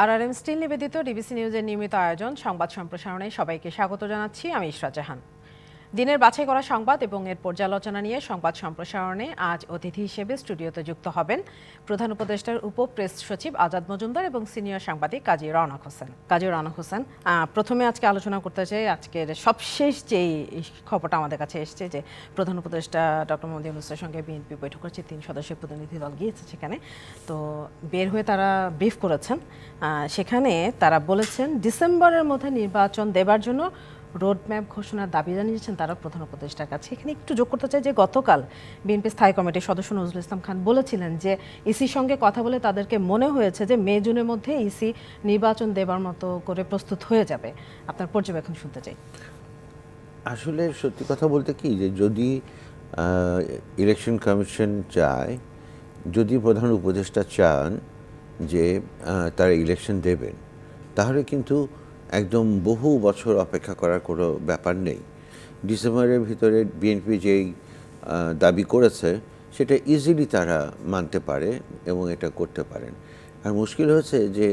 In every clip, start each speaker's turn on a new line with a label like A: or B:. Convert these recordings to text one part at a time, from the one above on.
A: আর R M steel নিবেদিত DBC নিউজের নিয়মিত আয়োজন সংবাদ সম্প্রসারণে সবাইকে স্বাগত জানাচ্ছি, আমি ইশরা জাহান। দিনের বাছাই করা সংবাদ এবং এর পর্যালোচনা নিয়ে সংবাদ সম্প্রসারণে আজ অতিথি হিসেবে স্টুডিওতে যুক্ত হবেন প্রধান উপদেষ্টার উপ প্রেস সচিব আজাদ মজুমদার এবং সিনিয়র সাংবাদিক কাজী রওনক হোসেন। কাজী রওনক হোসেন প্রথমে আজকে আলোচনা করতে চাই আজকের সবশেষ যেই খবরটা আমাদের কাছে এসেছে যে প্রধান উপদেষ্টা ডক্টর মোহাম্মদ ইউনুসের সঙ্গে বিএনপি বৈঠক করেছে তিন সদস্যের প্রতিনিধি দল গিয়েছে সেখানে। তো বের হয়ে তারা ব্রিফ করেছেন সেখানে তারা বলেছেন, ডিসেম্বরের মধ্যে নির্বাচন দেবার জন্য রোডম্যাপ ঘোষণার দাবি জানিয়েছেন তারা প্রধান উপদেষ্টার কাছে। এখানে একটু যোগ করতে চাই যে গতকাল বিএনপি স্থায়ী কমিটির সদস্য নজরুল ইসলাম খান বলেছিলেন যে ইসির সঙ্গে কথা বলে তাদেরকে মনে হয়েছে যে মে, জুনের মধ্যে ইসি নির্বাচন দেবার মতো করে প্রস্তুত হয়ে যাবে। আপনার পর্যবেক্ষণ শুনতে চাই।
B: আসলে সত্যি কথা বলতে কি যে যদি ইলেকশন কমিশন চায়, যদি প্রধান উপদেষ্টা চান যে তারা ইলেকশন দেবেন, তাহলে কিন্তু একদম বহু বছর অপেক্ষা করার কোনো ব্যাপার নেই। ডিসেম্বরের ভিতরে বিএনপি যেই দাবি করেছে, সেটা ইজিলি তারা মানতে পারে এবং এটা করতে পারেন। আর মুশকিল হচ্ছে যে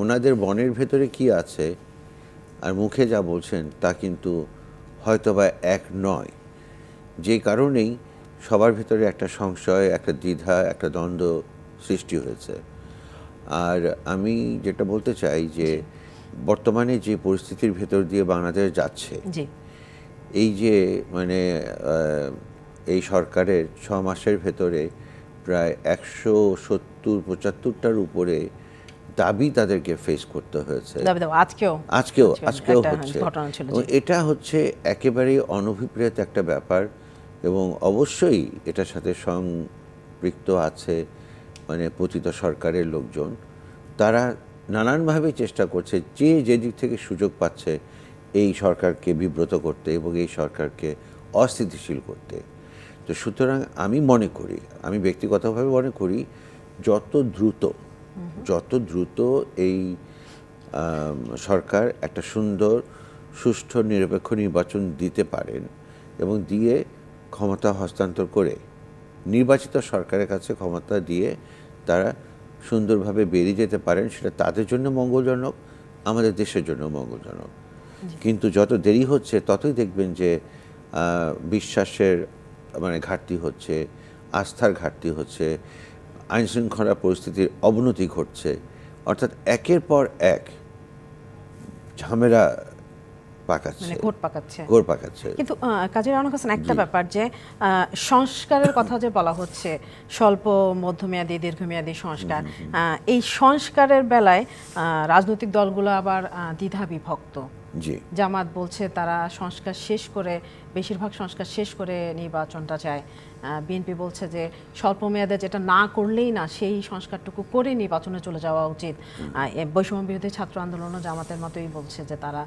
B: ওনাদের বনের ভেতরে কি আছে, আর মুখে যা বলছেন তা কিন্তু হয়তোবা এক নয়। যে কারণেই সবার ভিতরে একটা সংশয়, একটা দ্বিধা, একটা দ্বন্দ্ব সৃষ্টি হয়েছে। আর আমি যেটা বলতে চাই যে বর্তমানে যে পরিস্থিতির ভেতর দিয়ে বাংলাদেশ যাচ্ছে এই যে মানে এই সরকারের ছ মাসের ভেতরে প্রায় একশো সত্তর পঁচাত্তরটার উপরে দাবি তাদেরকে ফেস করতে হয়েছে।
A: আজকেও।
B: আজকেও হচ্ছে। এটা হচ্ছে একেবারেই অনভিপ্রেত একটা ব্যাপার এবং অবশ্যই এটার সাথে সম্পৃক্ত আছে মানে পতিত সরকারের লোকজন। তারা নানানভাবে চেষ্টা করছে, যে যেদিক থেকে সুযোগ পাচ্ছে এই সরকারকে বিব্রত করতে এবং এই সরকারকে অস্থিতিশীল করতে। তো সুতরাং আমি মনে করি, আমি ব্যক্তিগতভাবে মনে করি যত দ্রুত যত দ্রুত এই সরকার একটা সুন্দর, সুষ্ঠু, নিরপেক্ষ নির্বাচন দিতে পারেন এবং দিয়ে ক্ষমতা হস্তান্তর করে নির্বাচিত সরকারের কাছে ক্ষমতা দিয়ে তারা সুন্দরভাবে বেরিয়ে যেতে পারেন সেটা তাদের জন্য মঙ্গলজনক আমাদের দেশের জন্য মঙ্গলজনক। কিন্তু যত দেরি হচ্ছে ততই দেখবেন যে বিশ্বাসের মানে ঘাটতি হচ্ছে আস্থার ঘাটতি হচ্ছে আইন শৃঙ্খলা পরিস্থিতির অবনতি ঘটছে। অর্থাৎ একের পর এক ঝামেলা পাকাচ্ছে।
A: মানে ঘোট পাকাচ্ছে। কিন্তু আহ, কাজী রানা হোসেন একটা ব্যাপার যে আহ, সংস্কারের কথা যে বলা হচ্ছে স্বল্প মধ্যমেয়াদী দীর্ঘমেয়াদী সংস্কার আহ, এই সংস্কারের বেলায় আহ, রাজনৈতিক দলগুলো আবার দ্বিধা বিভক্ত জামাত বলছে তারা সংস্কার শেষ করে বেশিরভাগ সংস্কার শেষ করে নির্বাচনটা চায়। বিএনপি বলছে যে স্বল্প মেয়াদে যেটা না করলেই না সেই সংস্কারটুকু করে নির্বাচনে চলে যাওয়া উচিত। বৈষম্য বিরোধী ছাত্র আন্দোলনও জামাতের মতোই বলছে যে তারা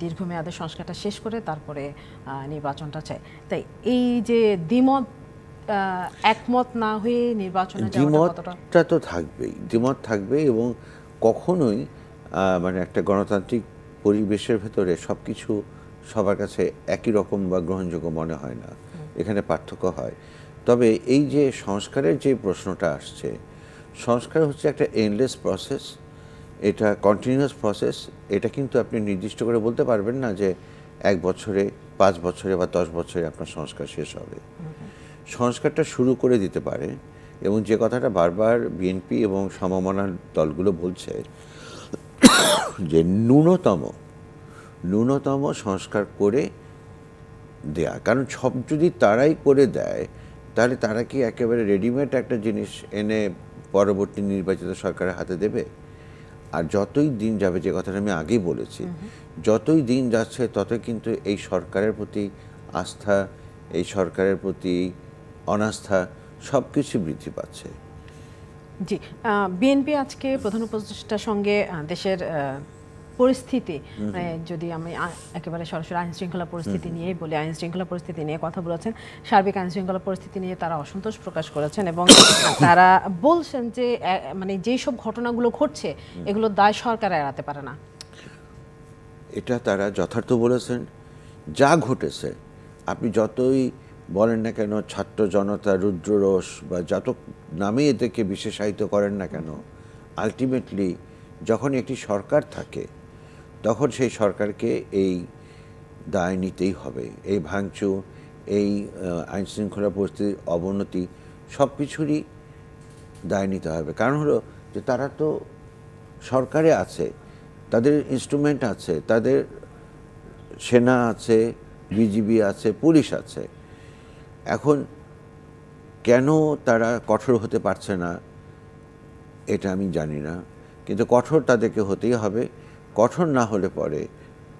A: দীর্ঘমেয়াদে সংস্কারটা শেষ করে তারপরে নির্বাচনটা চায়। তাই এই যে দ্বিমত একমত না হয়ে নির্বাচনে
B: দ্বিমতটা তো থাকবেই দ্বিমত থাকবে এবং কখনোই মানে একটা গণতান্ত্রিক পরিবেশের ভেতরে সব কিছু সবার কাছে একই রকম বা গ্রহণযোগ্য মনে হয় না। এখানে পার্থক্য হয়। তবে এই যে সংস্কারের যে প্রশ্নটা আসছে সংস্কার হচ্ছে একটা এনলেস প্রসেস এটা কন্টিনিউয়াস প্রসেস এটা কিন্তু আপনি নির্দিষ্ট করে বলতে পারবেন না যে এক বছরে পাঁচ বছরে বা দশ বছরে আপনার সংস্কার শেষ হবে। সংস্কারটা শুরু করে দিতে পারে এবং যে কথাটা বারবার বিএনপি এবং সমমনা দলগুলো বলছে যে ন্যূনতম ন্যূনতম সংস্কার করে দেয়া। কারণ সব যদি তারাই করে দেয় তাহলে তারা কি একেবারে রেডিমেড একটা জিনিস এনে পরবর্তী নির্বাচিত সরকারের হাতে দেবে? আর যতই দিন যাবে যে কথাটা আমি আগেই বলেছি যতই দিন যাচ্ছে ততই কিন্তু এই সরকারের প্রতি আস্থা এই সরকারের প্রতি অনাস্থা সব কিছু বৃদ্ধি পাচ্ছে।
A: জি বিএনপি আজকে প্রধান উপদেষ্টার সঙ্গে দেশের পরিস্থিতি যদি আমি একেবারে সরাসরি আইন শৃঙ্খলা পরিস্থিতি নিয়েই বলি আইন শৃঙ্খলা পরিস্থিতি নিয়ে কথা বলেছেন সার্বিক আইন শৃঙ্খলা পরিস্থিতি নিয়ে তারা অসন্তোষ প্রকাশ করেছেন এবং তারা বলছেন যে মানে যেই সব ঘটনাগুলো ঘটছে এগুলো দায় সরকার এড়াতে পারে না।
B: এটা তারা যথার্থ বলেছেন। যা ঘটেছে আপনি যতই বলেন না কেন, ছাত্র জনতা, রুদ্ররোষ বা যত নামে এদেরকে বিশেষায়িত করেন না কেন? আলটিমেটলি যখন একটি সরকার থাকে, তখন সেই সরকারকে এই দায় নিতেই হবে। এই ভাঙচুর, এই আইন শৃঙ্খলা পরিস্থিতির অবনতি সব কিছুরই দায় নিতে হবে। কারণ হলো যে তারা তো সরকারে আছে, তাদের ইনস্ট্রুমেন্ট আছে, তাদের সেনা আছে, বিজিবি আছে, পুলিশ আছে। এখন কেন তারা কঠোর হতে পারছে না এটা আমি জানি না। কিন্তু কঠোর তাদেরকে হতেই হবে। কঠোর না হলে পরে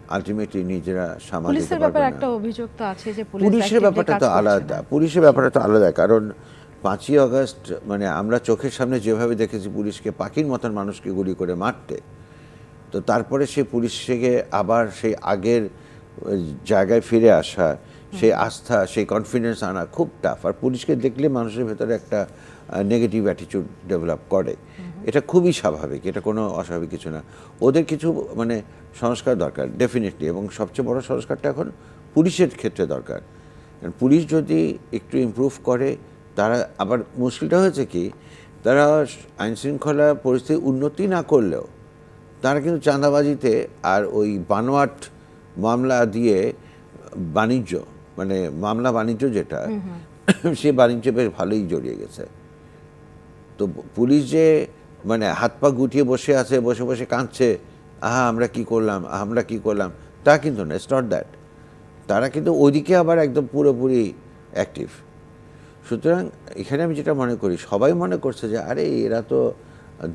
B: আলটিমেটলি নিজেরা সামাল
A: পুলিশের ব্যাপারে একটা অভিযোগ তো আছে যে
B: পুলিশের ব্যাপারটা তো আলাদা। পুলিশের ব্যাপারটা তো আলাদা। কারণ পাঁচই আগস্ট মানে আমরা চোখের সামনে যেভাবে দেখেছি পুলিশকে পাখির মতন মানুষকে গুলি করে মারতে তো তারপরে সে পুলিশ থেকে আবার সেই আগের জায়গায় ফিরে আসা সেই আস্থা সেই কনফিডেন্স আনা খুব টাফ আর পুলিশকে দেখলে মানুষের ভেতরে একটা নেগেটিভ অ্যাটিটিউড ডেভেলপ করে। এটা খুবই স্বাভাবিক এটা কোনো অস্বাভাবিক কিছু না। ওদের কিছু মানে সংস্কার দরকার ডেফিনেটলি এবং সবচেয়ে বড় সংস্কারটা এখন পুলিশের ক্ষেত্রে দরকার। কারণ পুলিশ যদি একটু ইমপ্রুভ করে তারা আবার মুশকিলটা হয়েছে কি তারা আইন শৃঙ্খলা পরিস্থিতি উন্নতি না করলেও তারা কিন্তু চাঁদাবাজিতে আর ওই বানোয়াট মামলা দিয়ে বাণিজ্য মানে মামলা বাণিজ্য যেটা সে বাণিজ্য বেশ ভালোই জড়িয়ে গেছে। তো পুলিশ যে মানে হাত পা গুটিয়ে বসে আছে বসে বসে কাঁদছে আহা আমরা কি করলাম আহা, আমরা কি করলাম তা কিন্তু না ইটস নট দ্যাট তারা কিন্তু ওইদিকে আবার একদম পুরোপুরি অ্যাক্টিভ সুতরাং এখানে আমি যেটা মনে করি সবাই মনে করছে যে আরে এরা তো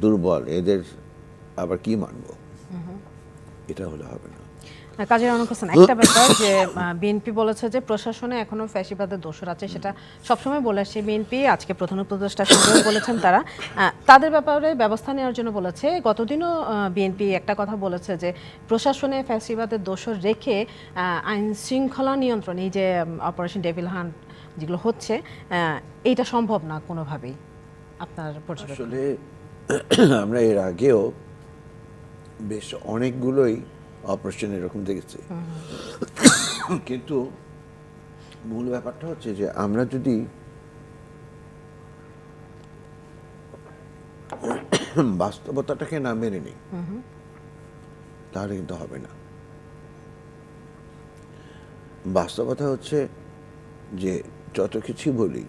B: দুর্বল এদের আবার কি মানব? এটা হলে হবে না।
A: কাজের অনেক হোসেন একটা ব্যাপার যে বিএনপি বলেছে যে প্রশাসনে এখনও ফ্যাসিবাদের দোষর আছে সেটা সবসময় বলে আসছে বিএনপি আজকে প্রধান উপদেষ্টার সঙ্গেও বলেছেন তারা। তাদের ব্যাপারে ব্যবস্থা নেওয়ার জন্য বলেছে গতদিনও বিএনপি একটা কথা বলেছে যে প্রশাসনে ফ্যাসিবাদের দোষর রেখে আইন শৃঙ্খলা নিয়ন্ত্রণ এই যে অপারেশন ডেভিল হান্ট যেগুলো হচ্ছে এইটা সম্ভব না কোনোভাবেই। আপনার
B: আসলে আমরা এর আগেও বেশ অনেকগুলোই অপারেশন এরকম দেখেছি। কিন্তু মূল ব্যাপারটা হচ্ছে যে আমরা যদি বাস্তবতাটাকে না মেনে নিই তাহলে কিন্তু হবে না। বাস্তবতা হচ্ছে যে যত কিছুই বলি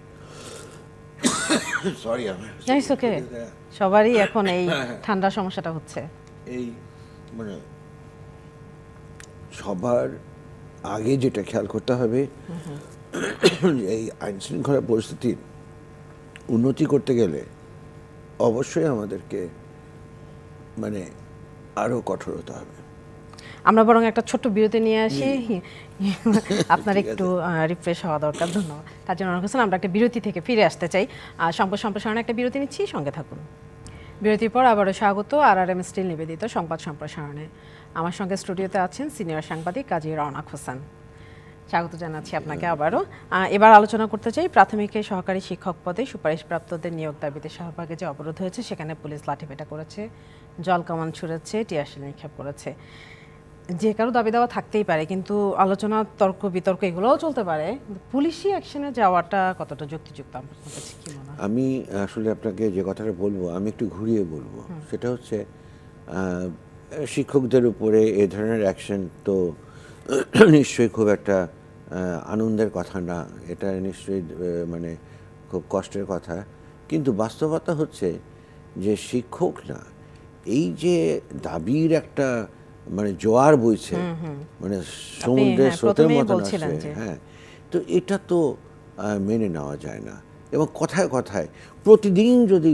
B: সরি.
A: সবারই এখন এই ঠান্ডার সমস্যাটা হচ্ছে।
B: এই মানে সবার আগে যেটা খেয়াল করতে হবে এই আইন শৃঙ্খলা পরিস্থিতির উন্নতি করতে গেলে অবশ্যই আমাদেরকে মানে আরও কঠোর হতে হবে।
A: আমরা বরং একটা ছোট্ট বিরতি নিয়ে আসি। আপনার একটু রিফ্রেশ হওয়া দরকার ধন্যবাদ। তার জন্য আমরা একটা বিরতি থেকে ফিরে আসতে চাই। সম্প্রসারণে একটা বিরতি নিচ্ছি সঙ্গে থাকুন। বিরতির পর আবারও স্বাগত আর আর এম স্টিল নিবেদিত সংবাদ সম্প্রসারণে। আমার সঙ্গে স্টুডিওতে আছেন সিনিয়র সাংবাদিক কাজী রওনাক হোসেন। স্বাগত জানাচ্ছি আপনাকে আবারও। এবার আলোচনা করতে চাই প্রাথমিকে সহকারী শিক্ষক পদে সুপারিশপ্রাপ্তদের নিয়োগ দাবিতে শাহবাগে যে অবরোধ হয়েছে সেখানে পুলিশ লাঠিপেটা করেছে জল কামান ছুড়েছে টিয়াশিল নিক্ষেপ করেছে। যে কারও দাবি দেওয়া থাকতেই পারে কিন্তু আলোচনা তর্ক বিতর্ক এগুলোও চলতে পারে। পুলিশি অ্যাকশনে যাওয়াটা কতটা যুক্তিযুক্ত? আপনার কাছে কি মনে হয়?
B: আমি আসলে আপনাকে যে কথাটা বলব আমি একটু ঘুরিয়ে বলব। সেটা হচ্ছে শিক্ষকদের উপরে এ ধরনের অ্যাকশন তো নিশ্চয়ই খুব একটা আনন্দের কথা না। এটা নিশ্চয়ই মানে খুব কষ্টের কথা। কিন্তু বাস্তবতা হচ্ছে যে শিক্ষক না এই যে দাবির একটা মানে জোয়ার বইছে মানে সমুদ্রের
A: হ্যাঁ,
B: স্রোতের মতন আসছে হ্যাঁ। তো এটা তো মেনে নেওয়া যায় না। এবং কথায় কথায় প্রতিদিন যদি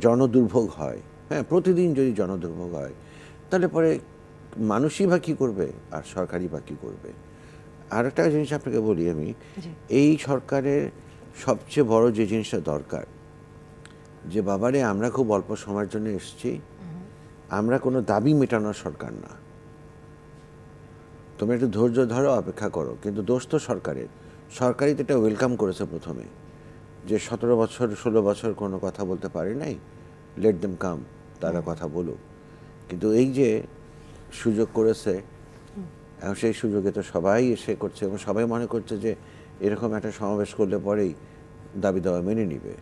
B: জনদুর্ভোগ হয় হ্যাঁ প্রতিদিন যদি জনদুর্ভোগ হয় তাহলে পরে মানুষই বা কী করবে? আর সরকারই বা কী করবে? আর একটা জিনিস আপনাকে বলি আমি এই সরকারের সবচেয়ে বড় যে জিনিসটা দরকার যে বাবারে আমরা খুব অল্প সময়ের জন্য এসেছি আমরা কোনো দাবি মেটানোর সরকার না। তুমি একটু ধৈর্য ধরো অপেক্ষা করো। কিন্তু দোষ তো সরকারের। সরকারই তো এটা ওয়েলকাম করেছে প্রথমে। যে সতেরো বছর ষোলো বছর কোনো কথা বলতে পারে নাই লেট দেম কাম তারা কথা বলুক। কিন্তু এই যে সুযোগ করেছে এখন সেই সুযোগে তো সবাই এসে করছে এবং সবাই মনে করছে যে এরকম একটা সমাবেশ করলে পরেই দাবি দাওয়া মেনে নিবে।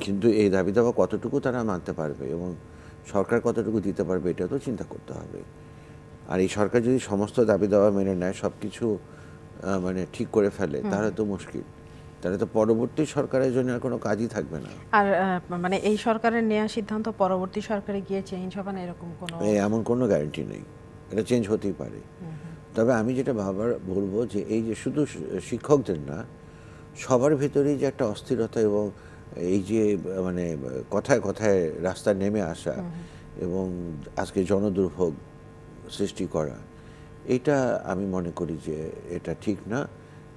B: কিন্তু এই দাবি দাওয়া কতটুকু তারা মানতে পারবে এবং সরকার কতটুকু দিতে পারবে এটা তো চিন্তা করতে হবে। আর এই সরকার যদি সমস্ত দাবি দাওয়া মেনে নেয় সব কিছু মানে ঠিক করে ফেলে তাহলে তো মুশকিল। তাহলে তো পরবর্তী সরকারের জন্য আর কোনো কাজই থাকবে না।
A: আর মানে এই সরকারের নেওয়া সিদ্ধান্ত পরবর্তী সরকারে গিয়ে চেঞ্জ হবে না এরকম কোনো
B: এমন কোনো গ্যারান্টি নেই। এটা চেঞ্জ হতেই পারে। তবে আমি যেটা ভাবার বলব যে এই যে শুধু শিক্ষকদের না সবার ভেতরেই যে একটা অস্থিরতা এবং এই যে মানে কথায় কথায় রাস্তায় নেমে আসা এবং আজকে জনদুর্ভোগ সৃষ্টি করা এটা আমি মনে করি যে এটা ঠিক না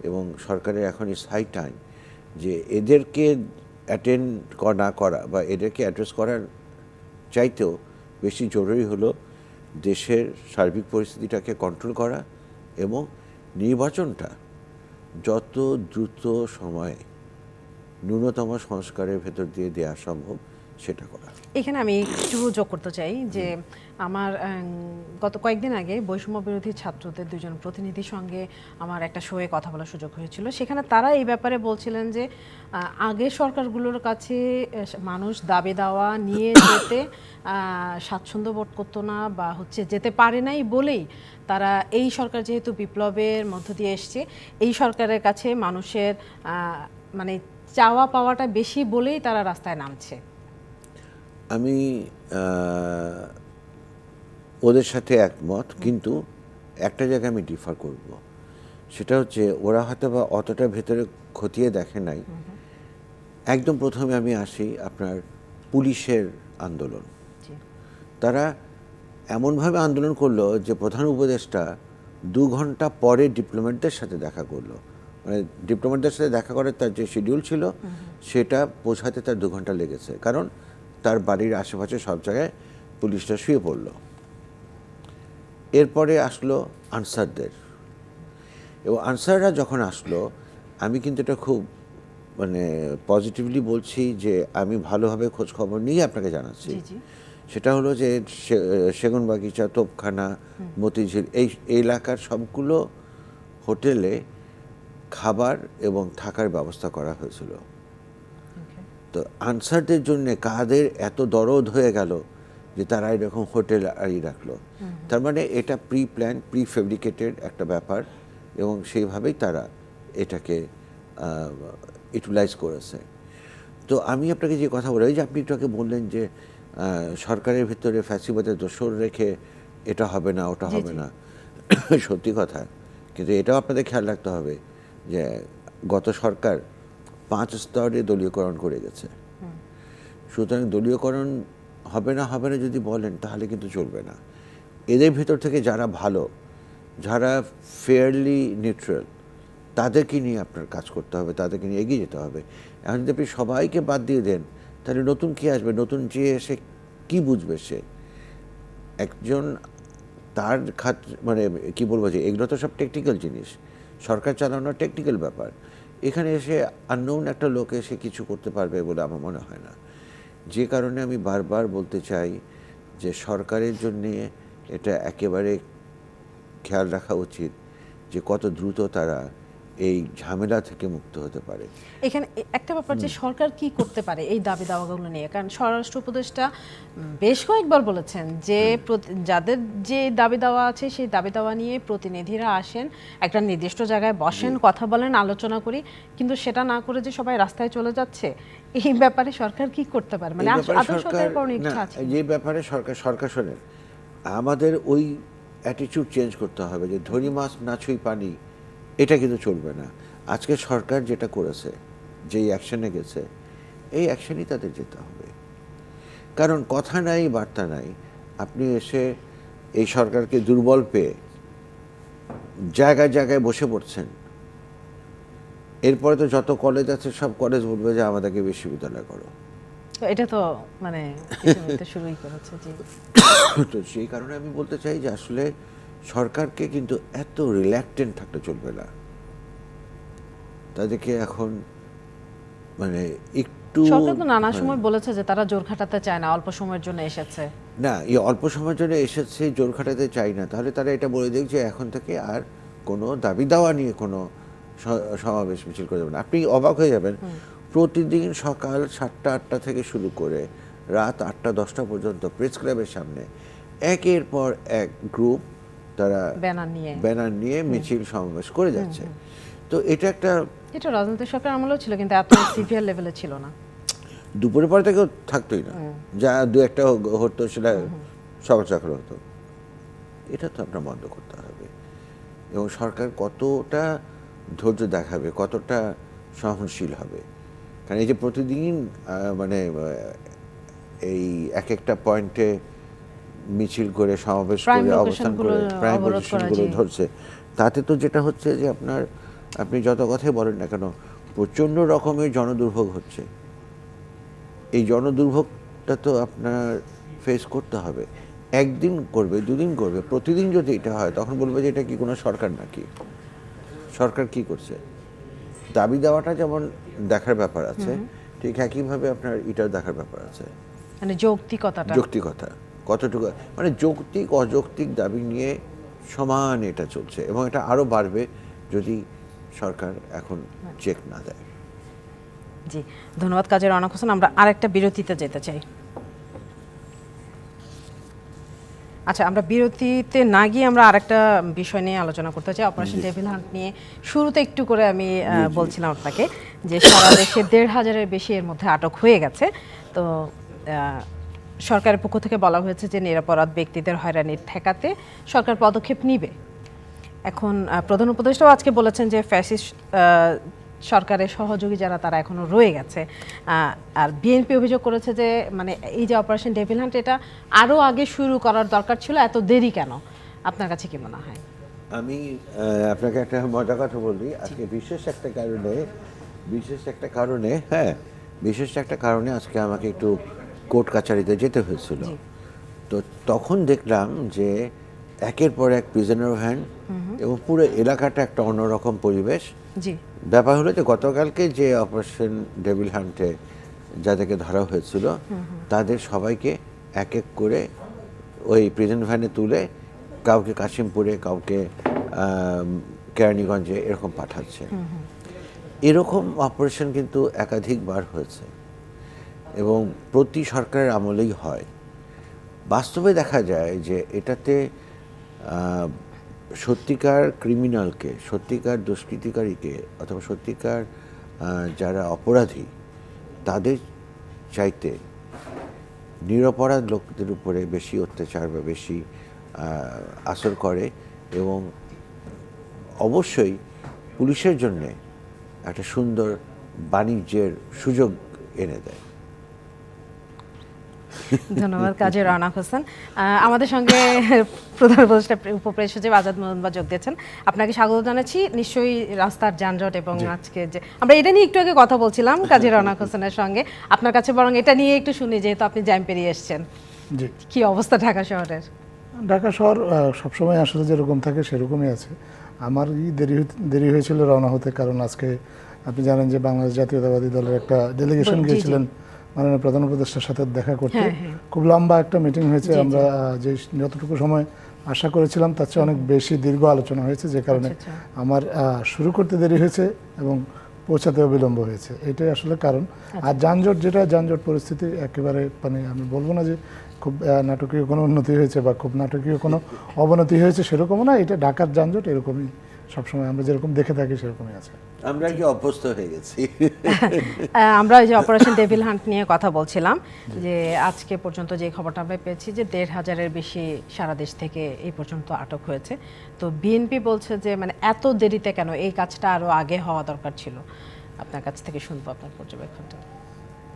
B: এবং সরকারের এখন ইস হাই টাইম যে এদেরকে অ্যাটেন্ড না করা বা এদেরকে অ্যাড্রেস করার চাইতেও বেশি জরুরি হলো দেশের সার্বিক পরিস্থিতিটাকে কন্ট্রোল করা এবং নির্বাচনটা যত দ্রুত সময়ে ন্যূনতম সংস্কারের ভেতর দিয়ে দেওয়া সম্ভব, সেটা করা।
A: এখানে আমি একটু যোগ করতে চাই যে আমার গত কয়েকদিন আগে বৈষম্য বিরোধী ছাত্রদের দুজন প্রতিনিধির সঙ্গে আমার একটা শোয়ে কথা বলার সুযোগ হয়েছিল। সেখানে তারা এই ব্যাপারে বলছিলেন যে আগে সরকারগুলোর কাছে মানুষ দাবি দাওয়া নিয়ে যেতে স্বাচ্ছন্দ্য বোধ করতো না বা হচ্ছে যেতে পারে নাই বলেই তারা এই সরকার যেহেতু বিপ্লবের মধ্য দিয়ে এসছে, এই সরকারের কাছে মানুষের মানে চাওয়া পাওয়াটা বেশি বলেই তারা রাস্তায় নামছে।
B: আমি ওদের সাথে একমত কিন্তু একটা জায়গায় আমি ডিফার করব। সেটা হচ্ছে ওরা হয়তো বা অতটা ভেতরে খতিয়ে দেখে নাই। একদম প্রথমে আমি আসি আপনার পুলিশের আন্দোলন। তারা এমনভাবে আন্দোলন করল যে প্রধান উপদেষ্টা দু ঘণ্টা পরে ডিপ্লোম্যাটদের সাথে দেখা করল। মানে ডিপ্লোম্যাটদের সাথে দেখা করার তার যে শিডিউল ছিল সেটা পৌঁছাতে তার দু ঘণ্টা লেগেছে। কারণ তার বাড়ির আশেপাশে সব জায়গায় পুলিশটা শুয়ে পড়ল। এরপরে আসলো আনসারদের। এবং আনসাররা যখন আসলো আমি কিন্তু এটা খুব মানে পজিটিভলি বলছি যে আমি ভালোভাবে খোঁজ খবর নিয়ে আপনাকে জানাচ্ছি। সেটা হলো যে সেগুন বাগিচা তোপখানা মতিঝিল এই এলাকার সবগুলো হোটেলে খাবার এবং থাকার ব্যবস্থা করা হয়েছিল। তো আনসারদের জন্য কাদের এত দরদ হয়ে গেল যে তারা এরকম হোটেল আড়ি রাখল। তার মানে এটা প্রি প্ল্যান প্রি ফেব্রিকেটেড একটা ব্যাপার এবং সেইভাবেই তারা এটাকে ইউটিলাইজ করেছে। তো আমি আপনাকে যে কথা বলি যে আপনি একটু বললেন যে সরকারের ভিতরে ফ্যাসিবাদের দোষর রেখে এটা হবে না ওটা হবে না। সত্যি কথা। কিন্তু এটাও আপনাদের খেয়াল রাখতে হবে যে গত সরকার পাঁচ স্তরে দলীয়করণ করে গেছে। সুতরাং দলীয়করণ হবে না হবে না যদি বলেন, তাহলে কিন্তু চলবে না। এদের ভিতর থেকে যারা ভালো, যারা ফেয়ারলি নিউট্রাল তাদেরকে নিয়ে আপনার কাজ করতে হবে, তাদেরকে নিয়ে এগিয়ে যেতে হবে। এখন যদি আপনি সবাইকে বাদ দিয়ে দেন, তাহলে নতুন কি আসবে? নতুন যে এসে কি বুঝবে সে? একজন তার খাত মানে কি বলব যে এগুলো তো সব টেকনিক্যাল জিনিস। সরকার চালানো টেকনিক্যাল ব্যাপার। এখানে এসে আননোন একটা লোক এসে কিছু করতে পারবে বলে আমার মনে হয় না। যে কারণে আমি বারবার বলতে চাই যে সরকারের জন্যে এটা একেবারে খেয়াল রাখা উচিত যে কত দ্রুত তারা এই ঝামেলা থেকে মুক্ত হতে পারে।
A: এখানে একটা ব্যাপার যে সরকার কি করতে পারে এই দাবি দাওয়াগুলো নিয়ে? কারণ স্বরাষ্ট্র উপদেষ্টা বেশ কয়েকবার বলেছেন যে যাদের যে দাবি দাওয়া আছে সেই দাবি দাওয়া নিয়ে প্রতিনিধিরা আসেন একটা নির্দিষ্ট জায়গায় বসেন কথা বলেন আলোচনা করি। কিন্তু সেটা না করে যে সবাই রাস্তায় চলে যাচ্ছে এই ব্যাপারে সরকার কি করতে পারে? মানে
B: যে ব্যাপারে সরকার সরকার শোনেন। আমাদের ওই অ্যাটিটিউড চেঞ্জ করতে হবে যে ধনী মাছ না ছুঁই পানি এটা কিন্তু চলবে না। আজকে সরকার যেটা করেছে যেই অ্যাকশনে গেছে এই অ্যাকশনই তাদের যেতে হবে। কারণ কথা নাই বার্তা নাই। আপনি এসে এই সরকারকে দুর্বল পেয়ে জায়গায় জায়গায় বসে পড়ছেন। এরপরে তো যত কলেজ আছে সব কলেজ বলবে যে আমাদেরকে বিশ্ববিদ্যালয় করো।
A: এটা তো মানে শুরুই করেছে জি।
B: তো সেই কারণে আমি বলতে চাই যে আসলে সরকারকে কিন্তু এত রিল্যাক্টেন্ট থাকলে চলবে না। তাদেরকে এখন মানে একটু
A: সরকার তো নানা সময় বলেছে যে তারা জোর খাটাতে চায় না অল্প সময়ের জন্য এসেছে।
B: না এই অল্প সময়ের জন্য এসেছে জোর খাটাতে চাই না। তাহলে তারা এটা বলে দিক যে এখন থেকে আর কোনো দাবি দাওয়া নিয়ে কোনো সমাবেশ মিছিল করে যাবেন আপনি অবাক হয়ে যাবেন। প্রতিদিন সকাল সাতটা আটটা থেকে শুরু করে রাত আটটা দশটা পর্যন্ত প্রেস ক্লাবের সামনে একের পর এক গ্রুপ তারা
A: ব্যানার নিয়ে
B: ব্যানার নিয়ে মিছিল সমাবেশ করে যাচ্ছে। তো এটা একটা
A: এটা রাজনৈতিক সরকার আমলেও ছিল কিন্তু এত সিভিয়ার লেভেলে ছিল না।
B: দুপুরের পর থেকেও থাকতোই না। যা দু একটা হতো সেটা সকাল সকাল হতো। এটা তো আপনার বন্ধ করতে হবে। এবং সরকার কতটা ধৈর্য দেখাবে কতটা সহনশীল হবে? কারণ এই যে প্রতিদিন মানে এই এক একটা পয়েন্টে মিছিল করে সমাবেশ করে অবস্থান করে প্রাইম
A: জি।
B: ধরছে। তাতে তো যেটা হচ্ছে যে আপনার আপনি যত কথাই বলেন না কেন প্রচণ্ড রকমের জনদুর্ভোগ হচ্ছে। এই জনদুর্ভোগটা তো আপনার ফেস করতে হবে। একদিন করবে দুদিন করবে প্রতিদিন যদি এটা হয় তখন বলবে যে এটা কি কোনো সরকার নাকি? সরকার কি করছে? দাবি দেওয়াটা যেমন দেখার ব্যাপার আছে ঠিক একইভাবে আপনার এটাও দেখার ব্যাপার আছে।
A: মানে যৌক্তিকতাটা।
B: যৌক্তিকতা। কতটুকু মানে যৌক্তিক অযৌক্তিক দাবি নিয়ে সমান এটা চলছে এবং এটা আরও বাড়বে যদি সরকার এখন চেক না দেয়।
A: জি ধন্যবাদ কাজের রনক হোসেন। আমরা আরেকটা বিরতিতে যেতে চাই। আচ্ছা আমরা বিরতিতে না গিয়ে আমরা আরেকটা বিষয় নিয়ে আলোচনা করতে চাই। অপারেশন ডেভিল হান্ট নিয়ে শুরুতে একটু করে আমি বলছিলাম আপনাকে যে সারা দেশে দেড় হাজারের বেশি এর মধ্যে আটক হয়ে গেছে। তো সরকারের পক্ষ থেকে বলা হয়েছে যে নিরাপরাধ ব্যক্তিদের হয়রানি ঠেকাতে সরকার পদক্ষেপ নিবে। এখন প্রধান উপদেষ্টাও আজকে বলেছেন যে ফ্যাসিস্ট সরকারের সহযোগী যারা, তারা এখনও রয়ে গেছে। আর বিএনপি অভিযোগ করেছে যে মানে এই যে অপারেশন ডেভিল হান্ট, এটা আরও আগে শুরু করার দরকার ছিল, এত দেরি কেন? আপনার কাছে কি মনে হয়?
B: আমি আপনাকে একটা মজা কথা বলি। আজকে বিশেষ একটা কারণে, বিশেষ একটা কারণে হ্যাঁ বিশেষ একটা কারণে আজকে আমাকে একটু কোর্ট কাছারিতে যেতে হয়েছিল। তো তখন দেখলাম যে একের পর এক প্রিজনার ভ্যান এবং পুরো এলাকাটা একটা অন্যরকম পরিবেশ। ব্যাপার হলো যে গতকালকে যে অপারেশন ডেভিল হান্টে যাদেরকে ধরা হয়েছিল তাদের সবাইকে এক এক করে ওই প্রিজন ভ্যানে তুলে কাউকে কাশিমপুরে কাউকে কেরানীগঞ্জে এরকম পাঠাচ্ছে। এরকম অপারেশন কিন্তু একাধিকবার হয়েছে। এবং প্রতি সরকারের আমলেই হয়। বাস্তবে দেখা যায় যে এটাতে সত্যিকার ক্রিমিনালকে সত্যিকার দুষ্কৃতিকারীকে অথবা সত্যিকার যারা অপরাধী, তাদের চাইতে নিরপরাধ লোকদের উপরে বেশি অত্যাচার বা বেশি আসর করে এবং অবশ্যই পুলিশের জন্যে একটা সুন্দর বাণিজ্যের সুযোগ এনে দেয়।
A: ধন্যবাদ কাজী রানা হোসেন। আমাদের সঙ্গে প্রধান উপদেষ্টা উপপ্রেস সচিব আজাদ মোহাম্মদ যোগ দিয়েছেন। আপনাকে স্বাগত জানাচ্ছি। নিশ্চয়ই রাস্তার যানজট এবং আজকে যে আমরা এটা নিয়ে একটু আগে কথা বলছিলাম কাজী রানা হোসেনের সঙ্গে। আপনার কাছে বরং এটা নিয়ে একটু শুনি যেহেতু আপনি জ্যাম পেরিয়ে এসছেন। কি অবস্থা ঢাকা শহরের?
C: ঢাকা শহর সবসময় আসলে যেরকম থাকে সেরকমই আছে। আমার দেরি দেরি হয়েছিল রওনা হতে কারণ আজকে আপনি জানেন যে বাংলাদেশ জাতীয়তাবাদী দলের একটা ডেলিগেশন। গিয়েছিলেন। মাননীয় প্রধান উপদেষ্টার সাথে দেখা করতে।
A: হ্যাঁ, হ্যাঁ।
C: খুব লম্বা একটা মিটিং হয়েছে। আমরা যে যতটুকু সময় আশা করেছিলাম তার চেয়ে অনেক বেশি দীর্ঘ আলোচনা হয়েছে যে কারণে
A: আচ্ছা,
C: আমার শুরু করতে দেরি হয়েছে এবং পৌঁছাতেও বিলম্ব হয়েছে। এটাই আসলে কারণ। আর যানজট যেটা যানজট পরিস্থিতি একেবারে মানে আমি বলব না যে খুব নাটকীয় কোনো উন্নতি হয়েছে বা খুব নাটকীয় কোনো অবনতি হয়েছে সেরকমও না এটা ঢাকার যানজট এরকমই। সবসময় আমরা যেরকম দেখে থাকি সেরকমই আছে।
B: আমরা কি অভ্যস্ত হয়ে গেছি?
A: আমরা ওই যে অপারেশন ডেভিল হান্ট নিয়ে কথা বলছিলাম যে আজকে পর্যন্ত যে খবরটা আমরা পেয়েছি যে দেড় হাজারের বেশি সারা দেশ থেকে এই পর্যন্ত আটক হয়েছে। তো বিএনপি বলছে যে মানে এত দেরিতে কেন এই কাজটা আরও আগে হওয়া দরকার ছিল? আপনার কাছ থেকে শুনব আপনার পর্যবেক্ষণটা।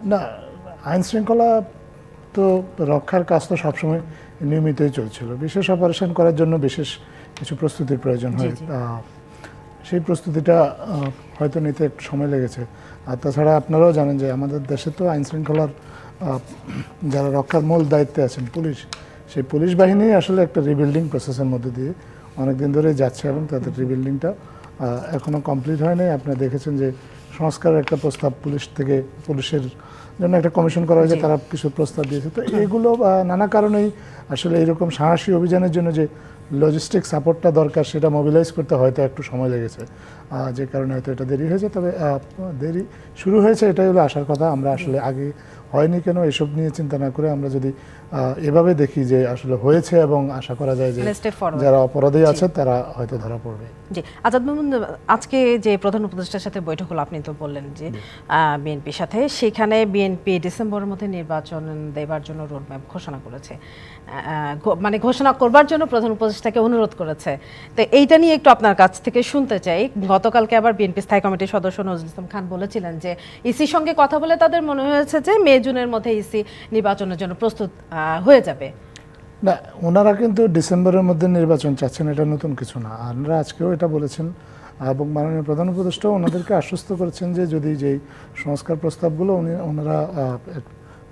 C: না আইন শৃঙ্খলা তো রক্ষার কাজ তো সবসময় নিয়মিতই চলছিল। বিশেষ অপারেশন করার জন্য বিশেষ কিছু প্রস্তুতির প্রয়োজন হয়। সেই প্রস্তুতিটা হয়তো নিতে একটু সময় লেগেছে। আর তাছাড়া আপনারাও জানেন যে আমাদের দেশে তো আইন শৃঙ্খলার যারা রক্ষার মূল দায়িত্বে আছেন পুলিশ সেই পুলিশ বাহিনী আসলে একটা রিবিল্ডিং প্রসেসের মধ্যে দিয়ে অনেক দিন ধরে যাচ্ছে এবং তাদের রিবিল্ডিংটা এখনও কমপ্লিট হয়নি। আপনারা দেখেছেন যে সংস্কারের একটা প্রস্তাব পুলিশ থেকে পুলিশের জন্য একটা কমিশন করা হয়েছে তারা কিছু প্রস্তাব দিয়েছে। তো এগুলো নানা কারণেই আসলে এরকম সাহসী অভিযানের জন্য যে লজিস্টিক সাপোর্টটা দরকার সেটা মোবিলাইজ করতে হয়তো একটু সময় লেগেছে। যে কারণে হয়তো এটা দেরি হয়েছে তবে দেরি শুরু হয়েছে এটাই হলো আসার কথা। আমরা আসলে আগে হয়নি কেন এসব নিয়ে চিন্তা না করে আমরা যদি এভাবে দেখি যে আসলে হয়েছে এবং আশা করা যায় যে
A: মানে।
C: যারা অপরাধী আছে তারা হয়তো ধরা পড়বে।
A: জি। আজাদ মামুন আজকে যে প্রধান উপদেষ্টার সাথে বৈঠক হলো আপনি তো বললেন যে বিএনপির সাথে। সেখানে বিএনপি ডিসেম্বরের মধ্যে নির্বাচন দেবার জন্য রোডম্যাপ ঘোষণা করেছে। মানে ঘোষণা করবার জন্য প্রধান উপদেষ্টাকে অনুরোধ করেছে। তো এইটা নিয়ে একটু আপনার কাছ থেকে শুনতে চাই। গতকালকে আবার বিএনপি স্থায়ী কমিটির সদস্য নজরুল ইসলাম খান বলেছিলেন যে, ইসির সঙ্গে কথা বলে তাদের মনে হয়েছে যে, মে, জুনের মধ্যে ইসি নির্বাচনের জন্য প্রস্তুত হয়ে যাবে।
C: না, ওনারা কিন্তু ডিসেম্বরের মধ্যে নির্বাচন চাচ্ছেন, এটা নতুন কিছু না। আপনারা আজকেও এটা বলেছেন এবং মাননীয় প্রধান উপদেষ্টাও ওনাদেরকে আশ্বস্ত করেছেন যে, যদি যেই সংস্কার প্রস্তাবগুলো উনি ওনারা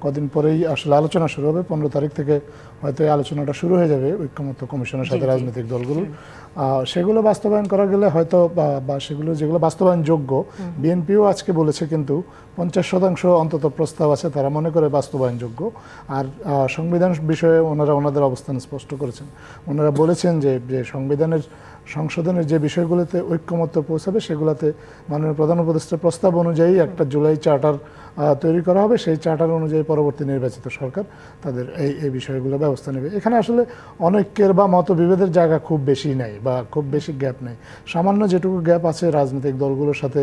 C: কদিন পরেই আসলে আলোচনা শুরু হবে। পনেরো তারিখ থেকে হয়তো এই আলোচনাটা শুরু হয়ে যাবে ঐক্যমত্য কমিশনের সাথে রাজনৈতিক দলগুলো সেগুলো বাস্তবায়ন করা গেলে হয়তো বা- সেগুলো যেগুলো বাস্তবায়ন যোগ্য বিএনপিও আজকে বলেছে কিন্তু পঞ্চাশ শতাংশ অন্তত প্রস্তাব আছে তারা মনে করে বাস্তবায়নযোগ্য। আর সংবিধান বিষয়ে ওনারা ওনাদের অবস্থান স্পষ্ট করেছেন। ওনারা বলেছেন যে যে সংবিধানের সংশোধনের যে বিষয়গুলোতে ঐক্যমত্য পৌঁছাবে সেগুলোতে মাননীয় প্রধান উপদেষ্টার প্রস্তাব অনুযায়ী একটা জুলাই চার্টার তৈরি করা হবে। সেই চার্টার অনুযায়ী পরবর্তী নির্বাচিত সরকার তাদের এই এই বিষয়গুলো ব্যবস্থা নেবে। এখানে আসলে অনৈক্যের বা মতবিভেদের জায়গা খুব বেশি নাই বা খুব বেশি গ্যাপ নেই। সামান্য যেটুকু গ্যাপ আছে রাজনৈতিক দলগুলোর সাথে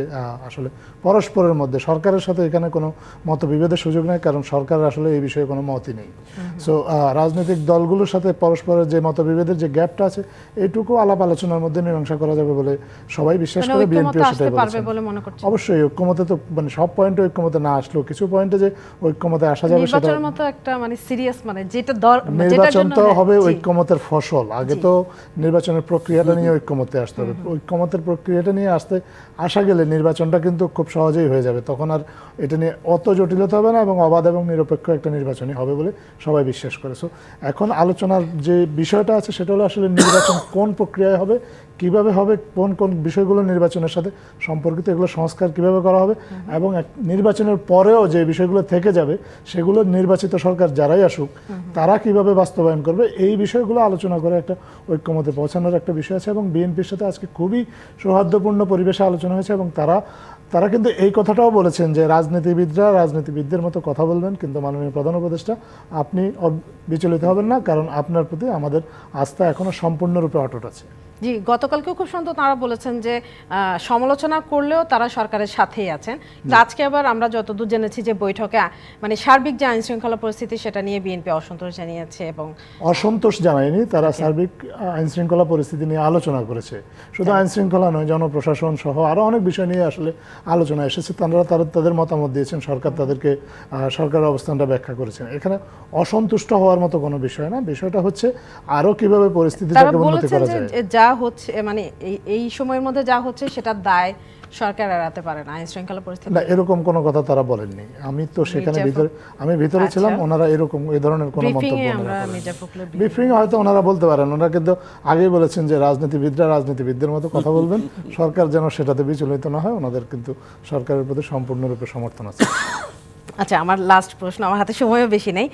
C: আসলে পরস্পরের মধ্যে। সরকারের সাথে এখানে কোনো মতবিভেদের সুযোগ নেই কারণ সরকার আসলে এই বিষয়ে কোনো মতই নেই। সো রাজনৈতিক দলগুলোর সাথে পরস্পরের যে মতবিভেদের যে গ্যাপটা আছে এইটুকু আলাপ আলোচনার মধ্যে মীমাংসা করা যাবে বলে সবাই বিশ্বাস
A: মানে
C: করে
A: আসতে
C: সেটাই
A: মনে
C: অবশ্যই ঐক্যমতে তো মানে সব পয়েন্টে ঐক্যমতে না আসলেও কিছু পয়েন্টে যে ঐক্যমতে আসা যাবে সেটা
A: নির্বাচনের মতো একটা মানে সিরিয়াস মানে যেটা যেটার
C: নির্বাচন তো
A: হ্যাঁ,
C: হবে। ঐক্যমতের ফসল। আগে তো নির্বাচনের প্রক্রিয়াটা নিয়ে ঐক্যমতে আসতে হবে। ঐক্যমতের প্রক্রিয়াটা নিয়ে আসতে আসা গেলে নির্বাচনটা কিন্তু খুব সহজেই হয়ে যাবে। তখন আর এটা নিয়ে অত জটিলতা হবে না এবং অবাধ এবং নিরপেক্ষ একটা নির্বাচনই হবে বলে সবাই বিশ্বাস করে। সো এখন আলোচনার যে বিষয়টা আছে সেটা হলো আসলে নির্বাচন কোন প্রক্রিয়ায় হবে কীভাবে হবে কোন কোন বিষয়গুলো নির্বাচনের সাথে সম্পর্কিত এগুলো সংস্কার কীভাবে করা হবে এবং এক- নির্বাচনের পরেও যে বিষয়গুলো থেকে যাবে, সেগুলো নির্বাচিত সরকার যারাই আসুক, তারা কীভাবে বাস্তবায়ন করবে, এই বিষয়গুলো আলোচনা করে একটা ঐক্যমতে পৌঁছানোর একটা বিষয় আছে এবং বিএনপির সাথে আজকে খুবই সৌহার্দ্যপূর্ণ পরিবেশে আলোচনা হয়েছে এবং তারা তারা কিন্তু এই কথাটাও বলেছেন যে রাজনীতিবিদরা রাজনীতিবিদদের মতো কথা বলবেন, কিন্তু মাননীয় প্রধান উপদেষ্টা, আপনি বিচলিত হবেন না, কারণ আপনার প্রতি আমাদের আস্থা এখনও সম্পূর্ণরূপে অটুট আছে।
A: জি গতকালকেও খুব সুন্দর তারা বলেছেন যে সমালোচনা করলেও তারা সরকারের সাথেই আছেন। আজকে আবার আমরা যতদূর জেনেছি যে বৈঠকে মানে সার্বিক যে আইন শৃঙ্খলা পরিস্থিতি সেটা নিয়ে বিএনপি অসন্তোষ জানিয়েছে এবং
C: অসন্তোষ জানায়নি তারা সার্বিক আইন শৃঙ্খলা পরিস্থিতি নিয়ে আলোচনা করেছে। শুধু আইন শৃঙ্খলা নয় জনপ্রশাসন সহ আরও অনেক বিষয় নিয়ে আসলে আলোচনা এসেছে। তারা তারা তাদের মতামত দিয়েছেন সরকার তাদেরকে সরকারের অবস্থানটা ব্যাখ্যা করেছেন। এখানে অসন্তুষ্ট হওয়ার মতো কোনো বিষয় না বিষয়টা হচ্ছে আরও কীভাবে
A: তারা
C: পরিস্থিতিটাকে উন্নতি করা যায়।
A: যে হচ্ছে মানে এই সময়ের মধ্যে যা হচ্ছে সেটার দায় সরকার এড়াতে পারে না আইন শৃঙ্খলা পরিস্থিতি।
C: না এরকম কোনো কথা তারা বলেননি। আমি তো সেখানে ভিতরে আমি ভিতরে ছিলাম
A: আচ্ছা।
C: ওনারা এরকম এই ধরনের কোনো মন্তব্য করেননি। ব্রিফিং হয়তো ওনারা বলতে পারেন। ওনারা কিন্তু আগেই বলেছেন যে রাজনীতিবিদরা রাজনীতিবিদদের মতো কথা বলবেন। সরকার যেন সেটাতে বিচলিত না হয় ওনাদের কিন্তু সরকারের প্রতি সম্পূর্ণরূপে সমর্থন আছে।
A: আচ্ছা আমার লাস্ট প্রশ্ন আমার হাতে সময়ও বেশি নেই।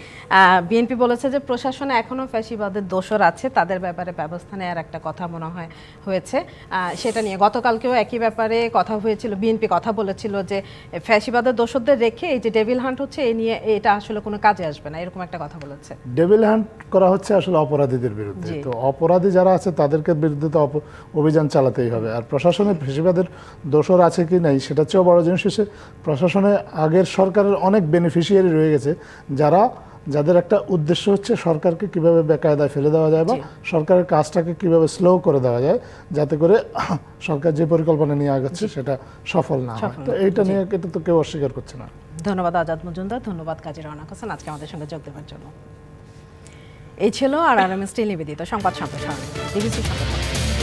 A: বিএনপি বলেছে যে প্রশাসনে এখনও ফ্যাসিবাদের দোষর আছে তাদের ব্যাপারে ব্যবস্থা নেওয়ার একটা কথা মনে হয় হয়েছে। সেটা নিয়ে গতকালকেও একই ব্যাপারে কথা হয়েছিল বিএনপি কথা বলেছিল যে ফ্যাসিবাদের দোষরদের রেখে এই যে ডেভিল হান্ট হচ্ছে এই নিয়ে এটা আসলে কোনো কাজে আসবে না এরকম একটা কথা বলেছে।
C: ডেভিল হান্ট করা হচ্ছে আসলে অপরাধীদের বিরুদ্ধে। তো অপরাধী যারা আছে তাদেরকে বিরুদ্ধে তো অভিযান চালাতেই হবে। আর প্রশাসনে ফ্যাসিবাদের দোষর আছে কি নাই সেটা চেয়েও বড় জিনিস হচ্ছে প্রশাসনে আগের সরকারের অনেক বেনিফিশিয়ারি রয়ে গেছে যারা যাদের একটা উদ্দেশ্য হচ্ছে সরকারকে কীভাবে বেকায়দায় ফেলে দেওয়া যায় বা সরকারের কাজটাকে কীভাবে স্লো করে দেওয়া যায় যাতে করে সরকার যে পরিকল্পনা নিয়ে আগাচ্ছে সেটা সফল না হয়। তো এইটা নিয়ে এটা তো কেউ অস্বীকার করছে না।
A: ধন্যবাদ আজাদ মজুমদার ধন্যবাদ কাজী রওনা হোসেন আজকে আমাদের সঙ্গে যোগ দেওয়ার জন্য। এই ছিল আর আর এম এস নিবেদিত সংবাদ সম্প্রসারণ। ডিবিসি সংবাদ।